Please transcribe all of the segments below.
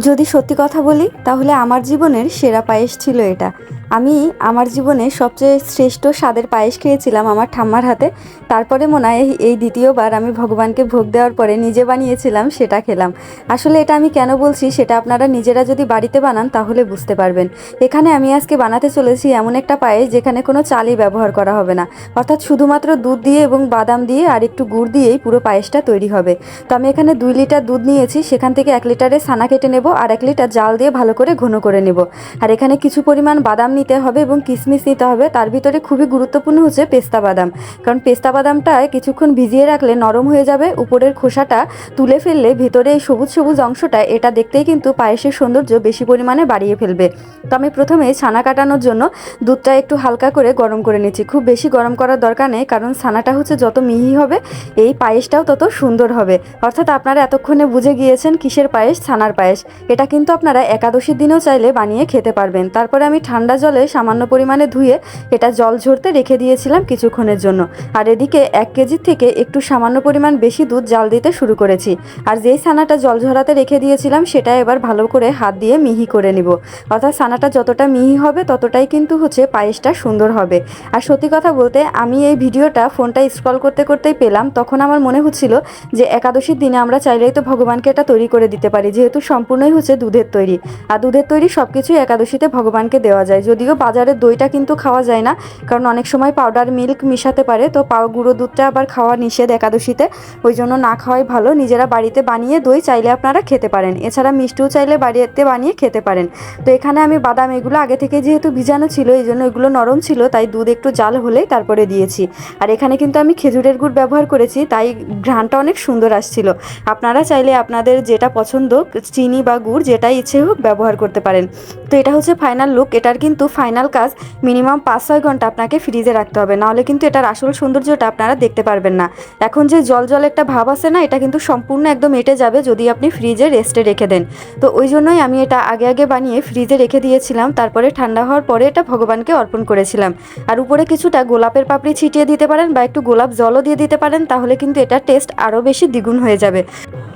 যদি সত্যি কথা বলি, তাহলে আমার জীবনের সেরা পায়েস ছিল এটা। আমি আমার জীবনে সবচেয়ে শ্রেষ্ঠ স্বাদের পায়েস খেয়েছিলাম আমার ঠাম্মার হাতে। তারপরে মনে হয় এই- দ্বিতীয়বার আমি ভগবানকে ভোগ দেওয়ার পরে নিজে বানিয়েছিলাম, সেটা খেলাম। আসলে এটা আমি কেন বলছি, সেটা আপনারা নিজেরা যদি বাড়িতে বানান, তাহলে বুঝতে পারবেন। এখানে আমি আজকে বানাতে চলেছি এমন একটা পায়েস, যেখানে কোনো চালই ব্যবহার করা হবে না। অর্থাৎ শুধুমাত্র দুধ দিয়ে এবং বাদাম দিয়ে আর একটু গুড় দিয়েই পুরো পায়েসটা তৈরি হবে। তো আমি এখানে দুই লিটার দুধ নিয়েছি, সেখান থেকে এক লিটারে ছানা কেটে নেব। আর এক লিটার জাল দিয়ে ভালো করে ঘন করে নেব। আর এখানে কিছু পরিমাণ বাদাম নিতে হবে এবং কিশমিশ নিতে হবে। তার ভিতরে খুবই গুরুত্বপূর্ণ হচ্ছে পেস্তা বাদাম। কারণ পেস্তা বাদামটা কিছুক্ষণ ভিজিয়ে রাখলে নরম হয়ে যাবে, উপরের খোসাটা তুলে ফেললে ভিতরে এই সবুজ সবুজ অংশটা, এটা দেখতেই কিন্তু পায়েসের সৌন্দর্য বেশি পরিমাণে বাড়িয়ে ফেলবে। তো আমি প্রথমে ছানা কাটানোর জন্য দুধটা একটু হালকা করে গরম করে নিচ্ছি। খুব বেশি গরম করার দরকার নেই, কারণ ছানাটা হচ্ছে যত মিহি হবে, এই পায়েসটাও তত সুন্দর হবে। অর্থাৎ আপনারা এতক্ষণে বুঝে গিয়েছেন কিসের পায়েস, ছানার পায়েস। এটা কিন্তু আপনারা একাদশীর দিনেও চাইলে বানিয়ে খেতে পারবেন। তারপরে আমি ঠান্ডা জলে সামান্য পরিমাণে ধুয়ে এটা জল ঝরতে রেখে দিয়েছিলাম কিছুক্ষণের জন্য। আর এদিকে এক কেজির থেকে একটু সামান্য পরিমাণ বেশি দুধ জাল দিতে শুরু করেছি। আর যেই ছানাটা জল ঝরাতে রেখে দিয়েছিলাম, সেটা এবার ভালো করে হাত দিয়ে মিহি করে নিব। অর্থাৎ ছানাটা যতটা মিহি হবে, ততটাই কিন্তু হচ্ছে পায়েসটা সুন্দর হবে। আর সত্যি কথা বলতে, আমি এই ভিডিওটা ফোনটা স্ক্রল করতে করতেই পেলাম। তখন আমার মনে হচ্ছিল যে, একাদশীর দিনে আমরা চাইলেই তো ভগবানকে এটা তৈরি করে দিতে পারি। যেহেতু সম্পূর্ণই হচ্ছে দুধের তৈরি। আর দুধের তৈরি সব কিছুই একাদশীতে ভগবানকে দেওয়া যায়। যদিও বাজারের দইটা কিন্তু খাওয়া যায় না, কারণ অনেক সময় পাউডার মিল্ক মিশাতে পারে, তো পাও গুঁড়ো দুধটা আবার খাওয়া নিষেধ একাদশীতে। ওই জন্য না খাওয়াই ভালো। নিজেরা বাড়িতে বানিয়ে দই চাইলে আপনারা খেতে পারেন। এছাড়া মিষ্টিও চাইলে বাড়িতে বানিয়ে খেতে পারেন। তো এখানে আমি বাদাম এগুলো আগে থেকে যেহেতু ভিজানো ছিল, এই জন্য এগুলো নরম ছিল, তাই দুধ একটু জাল হলেই তারপরে দিয়েছি। আর এখানে কিন্তু আমি খেজুরের গুড় ব্যবহার করেছি, তাই ঘ্রাণটা অনেক সুন্দর আসছিল। আপনারা চাইলে আপনাদের যেটা পছন্দ, চিনি বা গুড় যেটাই ইচ্ছে হোক ব্যবহার করতে পারেন। তো এটা হচ্ছে ফাইনাল লুক এটার কিন্তু ফাইনাল কাজ মিনিমাম পাঁচ ছয় ঘণ্টা আপনাকে ফ্রিজে রাখতে হবে। নাহলে কিন্তু এটার আসল সৌন্দর্যটা আপনারা দেখতে পারবেন না। এখন যে জল জল একটা ভাব আছে না, এটা কিন্তু সম্পূর্ণ একদম এটে যাবে যদি আপনি ফ্রিজে রেস্টে রেখে দেন। তো ওই জন্যই আমি এটা আগে আগে বানিয়ে ফ্রিজে রেখে দিয়েছিলাম। তারপরে ঠান্ডা হওয়ার পরে এটা ভগবানকে অর্পণ করেছিলাম। আর উপরে কিছুটা গোলাপের পাপড়ি ছিটিয়ে দিতে পারেন বা একটু গোলাপ জলও দিয়ে দিতে পারেন, তাহলে কিন্তু এটার টেস্ট আরও বেশি দ্বিগুণ হয়ে যাবে।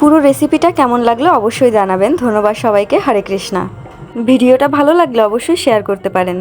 পুরো রেসিপিটা কেমন লাগল অবশ্যই জানাবেন। ধন্যবাদ সবাইকে হরে কৃষ্ণা। ভিডিওটা ভালো লাগলে অবশ্যই শেয়ার করতে পারেন।